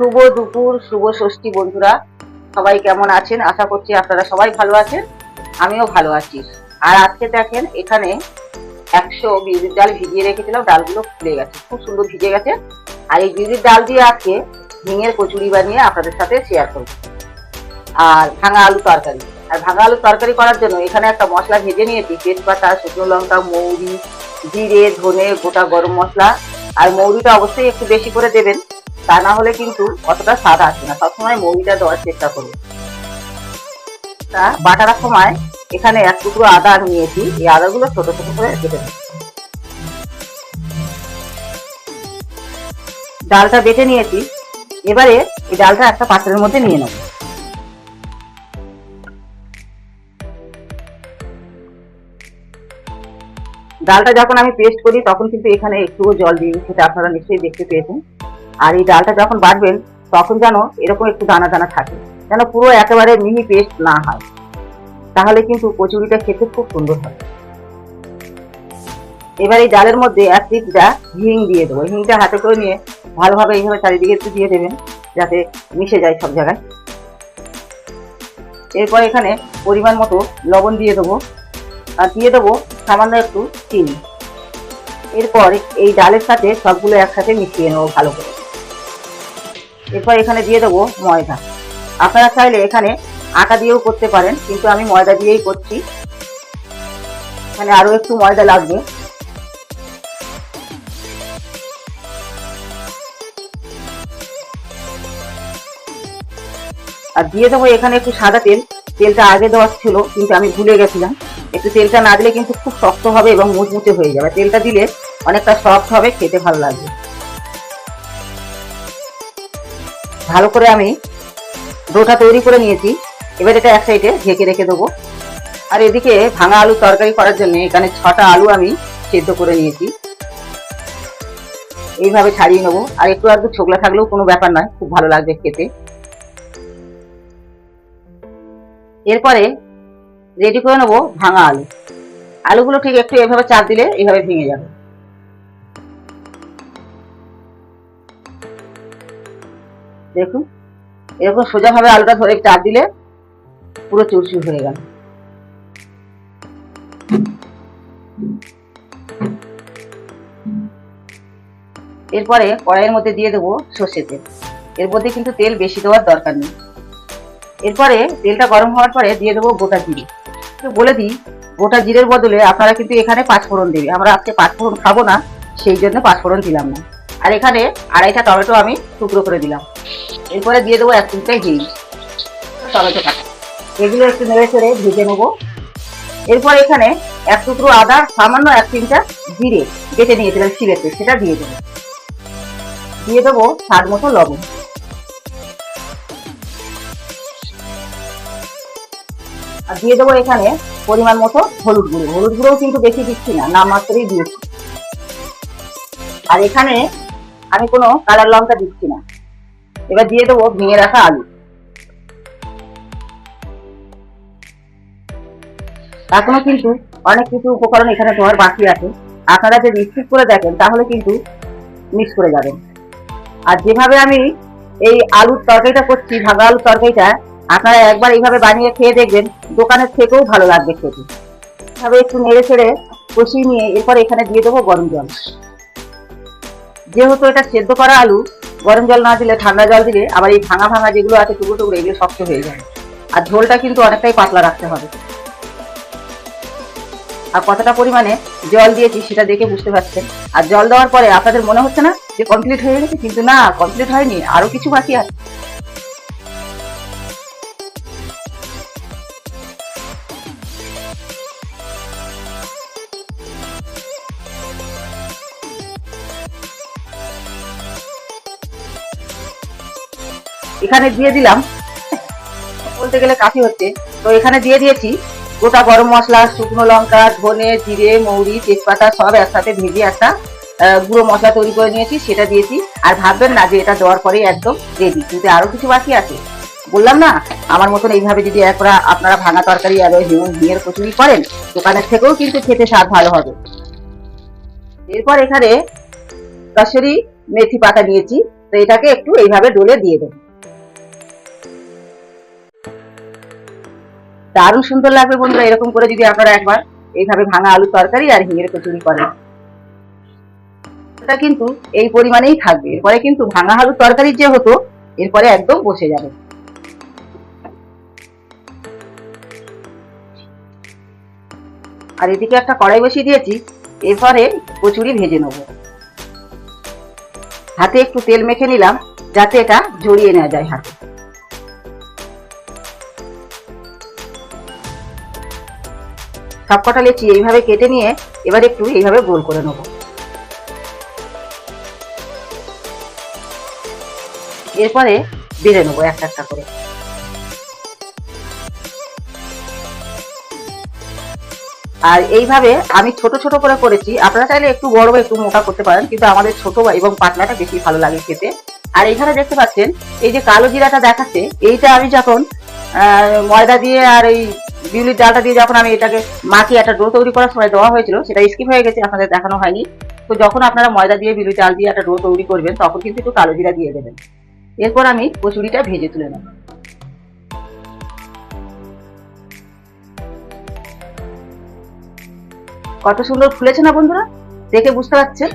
শুভ দুপুর, শুভ ষষ্ঠী বন্ধুরা। সবাই কেমন আছেন? আশা করছি আপনারা সবাই ভালো আছেন, আমিও ভালো আছি। আর আজকে দেখেন, এখানে একশো বিউরির ডাল ভিজিয়ে রেখেছিলাম, ডালগুলো ফুলে গেছে, খুব সুন্দর ভিজে গেছে। আর এই বিউলির ডাল দিয়ে আজকে ঝিঙের কচুরি বানিয়ে আপনাদের সাথে শেয়ার করব। আর ভাঙা আলু তরকারি। আর ভাঙা আলু তরকারি করার জন্য এখানে একটা মশলা ভেজে নিয়েছি, তেজপাতা, শুকনো লঙ্কা, মৌরি, জিরে, ধনে, গোটা গরম মশলা। আর মৌরিটা অবশ্যই একটু বেশি করে দেবেন। তা না হলে কিন্তু অতটা স্বাদ আসবে না। সবসময় মৌরিটা দেওয়ার চেষ্টা করুন তা বাটার সময় এখানে এক টুকরো আদা নিয়েছি। এই আদাগুলো ছোট ছোট করে কেটে নেব। ডালটা বেটে নিয়েছি। এবারে এই ডালটা একটা পাত্রের মধ্যে নিয়ে নেব। ডালটা যখন আমি পেস্ট করি, তখন কিন্তু এখানে একটুও জল দিই সেটা আপনারা নিশ্চয়ই দেখতে পেয়েছেন। আর এই ডালটা যখন বাটবেন, তখন যেন এরকম একটু দানা দানা থাকে, যেন পুরো একেবারে মিহি পেস্ট না হয়। তাহলে কিন্তু কচুরিটা খেতে খুব সুন্দর হয়। এবার এই ডালের মধ্যে এক পিসটা হিং দিয়ে দেবো। হিংটা হাতে করে নিয়ে ভালোভাবে এইভাবে চারিদিকে একটু দিয়ে দেবেন, যাতে মিশে যায় সব জায়গায়। এরপর এখানে পরিমাণ মতো লবণ দিয়ে দেবো। আর দিয়ে দেবো সামান্য একটু চিনি। এরপর এই ডালের সাথে সবগুলো একসাথে মিশিয়ে নেব ভালো করে। এরপর এখানে দিয়ে দেবো ময়দা। আপনারা চাইলে এখানে আটা দিয়েও করতে পারেন, কিন্তু আমি ময়দা দিয়েই করছি। এখানে আরও একটু ময়দা লাগবে। আর দিয়ে দেবো এখানে একটু সাদা তেল। তেলটা আগে দেওয়ার ছিল, কিন্তু আমি ভুলে গেছিলাম। একটু তেলটা না দিলে কিন্তু খুব শক্ত হবে এবং মুচমুচে হয়ে যাবে। তেলটা দিলে অনেকটা সফট হবে, খেতে ভালো লাগবে। ভালো করে আমি ডোটা তৈরি করে নিয়েছি। এবার এটা এক সাইডে ঢেকে রেখে দেবো। আর এদিকে ভাঙা আলু তরকারি করার জন্য এখানে ছটা আলু আমি সেদ্ধ করে নিয়েছি। এইভাবে ছাড়িয়ে নেব। আর একটু আধটু ছোকলা থাকলেও কোনো ব্যাপার নয়, খুব ভালো লাগবে খেতে। এরপরে রেডি করে নেব ভাঙা আলু। আলুগুলো ঠিক একটু এভাবে চাপ দিলে এইভাবে ভেঙে যাবে। দেখুন। এরকম সোজাভাবে আলুটা ধরে চাপ দিলে পুরো চুরচুর হয়ে গেল। এরপরে কড়াইয়ের মধ্যে দিয়ে দেবো সর্ষে তেল। এর মধ্যে কিন্তু তেল বেশি দেওয়ার দরকার নেই। এরপরে তেলটা গরম হওয়ার পরে দিয়ে দেবো গোটা জিরে। বলে দিই, গোটা জিরের বদলে আপনারা কিন্তু এখানে পাঁচফোড়ন দেবে। আমরা আজকে পাঁচফোড়ন খাব না, সেই জন্য পাঁচফোড়ন দিলাম না। আর এখানে আড়াইটা টমেটো আমি টুকরো করে দিলাম। এরপরে দিয়ে দেবো এক তিনটে ঘি টমেটো কাটা। এগুলো একটু নেড়ে চেড়ে ভেজে নেব। এরপর এখানে এক টুকরো আদা, সামান্য এক তিনটা জিরে বেটে নিয়েছিলাম শিলেতে সেটা দিয়ে দেবো। দিয়ে দেবো স্বাদ মতো লবণ। আর দিয়ে দেবো এখানে পরিমাণ মতো হলুদ গুঁড়ো। হলুদ গুঁড়োও কিন্তু বেশি দিচ্ছি না, নাম মাত্রই দিয়েছি। আর এখানে আমি কোনো কালার লঙ্কা দিচ্ছি না। এবার দিয়ে দেবো ভেঙে রাখা আলু। এখনও কিন্তু অনেক কিছু উপকরণ এখানে তোমার বাকি আছে। আপনারা যদি স্কিপ করে দেখেন, তাহলে কিন্তু মিক্স করে যাবেন। আর যেভাবে আমি এই আলুর তরকারিটা করছি ভাগা আলুর তরকারিটা, আপনারা একবার এইভাবে বানিয়ে খেয়ে দেখবেন, দোকানের থেকেও ভালো লাগবে খেতে। এভাবে একটু নেড়ে ছেড়ে কষিয়ে নিয়ে এরপর এখানে দিয়ে দেবো গরম জল। যেহেতু এটা সেদ্ধ করা আলু, গরম জল না দিলে ঠান্ডা জল দিলে আবার এই ভাঙা ভাঙা যেগুলো আছে টুকরো টুকরো এগুলো শক্ত হয়ে যায়। আর ঝোলটা কিন্তু অনেকটাই পাতলা রাখতে হবে। আর কতটা পরিমাণে জল দিয়েছি সেটা দেখে বুঝতে পারছেন। আর জল দেওয়ার পরে আপনাদের মনে হচ্ছে না যে কমপ্লিট হয়ে গেছে? কিন্তু না কমপ্লিট হয়নি। আরও কিছু বাকি আছে। এখানে দিয়ে দিলাম। বলতে গেলে কাশি হচ্ছে। তো এখানে দিয়ে দিয়েছি গোটা গরম মশলা, শুকনো লঙ্কা, ধনে, জিরে, মৌরি, তেজপাতা সব একসাথে ভেজে একটা গুঁড়ো মশলা তৈরি করে নিয়েছি, সেটা দিয়েছি। আর ভাববেন না যে এটা দেওয়ার পরেই একদম রেডি কিন্তু আরও কিছু বাকি আছে। বললাম না, আমার মতন এইভাবে যদি একরা আপনারা ভাঙা তরকারি আর হিমুন ঘিয়ের কচুরি করেন, দোকানের থেকেও কিন্তু খেতে স্বাদ ভালো হবে। এরপর এখানে কাসুরি মেথি পাতা নিয়েছি। তো এটাকে একটু এইভাবে ডলে দিয়ে দেবো। দারুণ সুন্দর লাগবে বন্ধুরা, এরকম করে যদি আপনারা একবার এইভাবে ভাঙা আলু তরকারি আর হিঙের কচুরি করেন। কিন্তু এই পরিমাণেই থাকবে। এরপরে কিন্তু ভাঙা আলুর তরকারি যে হতো এরপরে একদম বসে যাবে। আর এদিকে একটা কড়াই বসিয়ে দিয়েছি, এরপরে কচুরি ভেজে নেব। হাতে একটু তেল মেখে নিলাম, যাতে এটা জড়িয়ে নেওয়া যায় হাতে। সবকটা লেচি এইভাবে কেটে নিয়ে এবার একটু এইভাবে গোল করে নেব। এরপরে বেড়ে নেব একটা একটা করে। আর এইভাবে আমি ছোট ছোট করে করেছি। আপনারা চাইলে একটু বড় একটু মোটা করতে পারেন, কিন্তু আমাদের ছোট এবং পাতলাটা বেশি ভালো লাগে খেতে। আর এইখানে দেখতে পাচ্ছেন, এই যে কালো জিরাটা দেখাচ্ছে, এইটা আমি যখন ময়দা দিয়ে আর এই বিউলির ডালটা দিয়ে যখন আমি এটাকে মাখিয়ে একটা ডো তৈরি করার সময় দেওয়া হয়েছিল, সেটা স্কিপ হয়ে গেছে, আপনাদের দেখানো হয়নি। তো যখন আপনারা ময়দা দিয়ে বিউলির ডাল দিয়ে একটা ডো তৈরি করবেন, তখন কিন্তু একটু কালো জিরা দিয়ে দেবেন। এরপর আমি কচুরিটা ভেজে তুলে নেব। কত সুন্দর ফুলেছে না বন্ধুরা? দেখে বুঝতে পারছেন?